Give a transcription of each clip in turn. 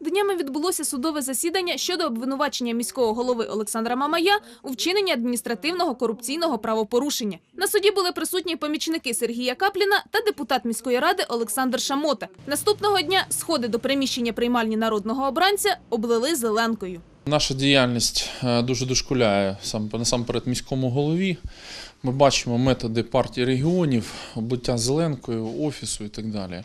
Днями відбулося судове засідання щодо обвинувачення міського голови Олександра Мамая у вчиненні адміністративного корупційного правопорушення. На суді були присутні помічники Сергія Капліна та депутат міської ради Олександр Шамота. Наступного дня сходи до приміщення приймальні народного обранця облили зеленкою. Наша діяльність е, дуже дошкуляє сам насамперед міському голові. Ми бачимо методи партії регіонів, облиття зеленкою, офісу і так далі.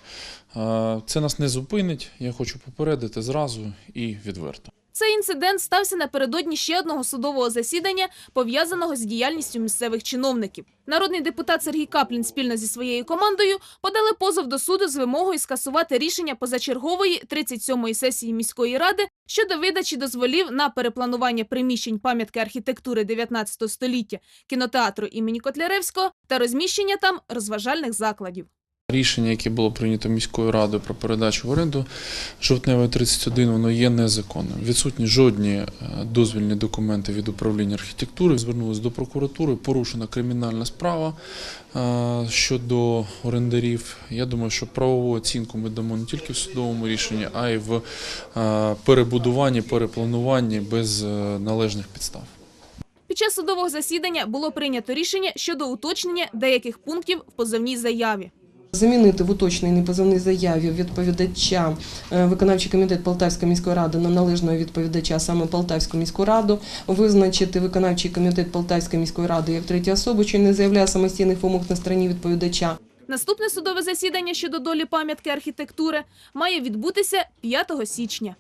Е, Це нас не зупинить. Я хочу попередити зразу і відверто. Цей інцидент стався напередодні ще одного судового засідання, пов'язаного з діяльністю місцевих чиновників. Народний депутат Сергій Каплін спільно зі своєю командою подали позов до суду з вимогою скасувати рішення позачергової 37-ї сесії міської ради щодо видачі дозволів на перепланування приміщень пам'ятки архітектури 19 століття кінотеатру імені Котляревського та розміщення там розважальних закладів. Рішення, яке було прийнято міською радою про передачу в оренду жовтневої 31, воно є незаконним. Відсутні жодні е, дозвільні документи від управління архітектури. Звернулися до прокуратури, порушена кримінальна справа е, щодо орендарів. Я думаю, що правову оцінку ми дамо не тільки в судовому рішенні, а й в е, перебудуванні, переплануванні без належних підстав. Під час судового засідання було прийнято рішення щодо уточнення деяких пунктів в позовній заяві. Замінити в уточненій позовній заяві відповідача е, виконавчий комітет Полтавської міської ради на належного відповідача, саме Полтавську міську раду, визначити виконавчий комітет Полтавської міської ради як третю особу, що не заявляє самостійних вимог на стороні відповідача. Наступне судове засідання щодо долі пам'ятки архітектури має відбутися 5 січня.